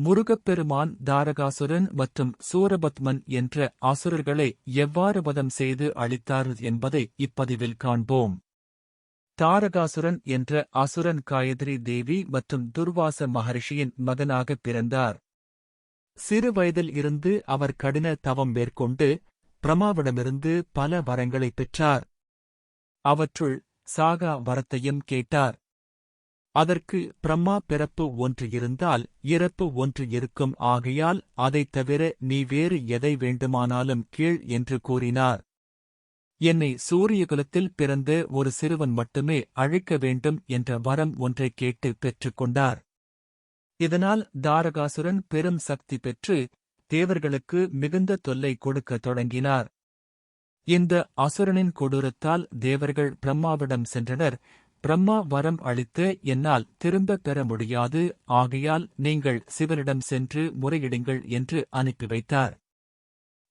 முருகப்பெருமான் தாரகாசுரன் மற்றும் சூரபத்மன் என்ற அசுரர்களை எவ்வாறு வதம் செய்து அளித்தார் என்பதை இப்பதிவில் காண்போம். தாரகாசுரன் என்ற அசுரன் காயத்ரி தேவி மற்றும் துர்வாச மகரிஷியின் மகனாக பிறந்தார். சிறு வயதில் இருந்து அவர் கடின தவம் மேற்கொண்டு பிரமாவிடமிருந்து பல வரங்களைப் பெற்றார். அவற்றுள் சாகா வரத்தையும் கேட்டார். அதற்கு பிரம்மா பிறப்பு ஒன்று இருந்தால் இறப்பு ஒன்று இருக்கும். ஆகையால் அதைத் தவிர நீ வேறு எதை வேண்டுமானாலும் கீழ் என்று கூறினார். என்னை சூரியகுலத்தில் பிறந்த ஒரு சிறுவன் மட்டுமே அழைக்க வேண்டும் என்ற வரம் ஒன்றைக் கேட்டு பெற்றுக்கொண்டார் இதனால் தாரகாசுரன் பெரும் சக்தி பெற்று தேவர்களுக்கு மிகுந்த தொல்லை கொடுக்கத் தொடங்கினார். இந்த அசுரனின் கொடூரத்தால் தேவர்கள் பிரம்மாவிடம் சென்றனர். பிரம்மா வரம் அளித்து என்னால் திரும்பப் பெற முடியாது ஆகையால் நீங்கள் சிவனிடம் சென்று முறையிடுங்கள் என்று அனுப்பி வைத்தார்.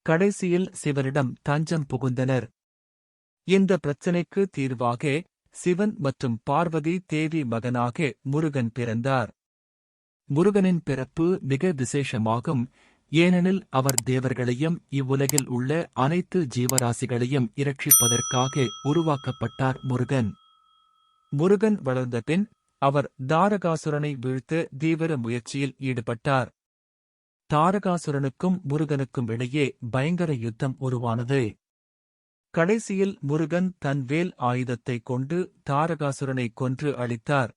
கடைசியில் சிவனிடம் தஞ்சம் புகுந்தனர். இந்த பிரச்சினைக்கு தீர்வாக சிவன் மற்றும் பார்வதி தேவி மகனாக முருகன் பிறந்தார். முருகனின் பிறப்பு மிக விசேஷமாகும். ஏனெனில் அவர் தேவர்களையும் இவ்வுலகில் உள்ள அனைத்து ஜீவராசிகளையும் இரட்சிப்பதற்காக உருவாக்கப்பட்டார் முருகன். முருகன் வளர்ந்த பின் அவர் தாரகாசுரனை வீழ்த்த தீவிர முயற்சியில் ஈடுபட்டார். தாரகாசுரனுக்கும் முருகனுக்கும் இடையே பயங்கர யுத்தம் உருவானது. கடைசியில் முருகன் தன் வேல் ஆயுதத்தைக் கொண்டு தாரகாசுரனை கொன்று அழித்தார்.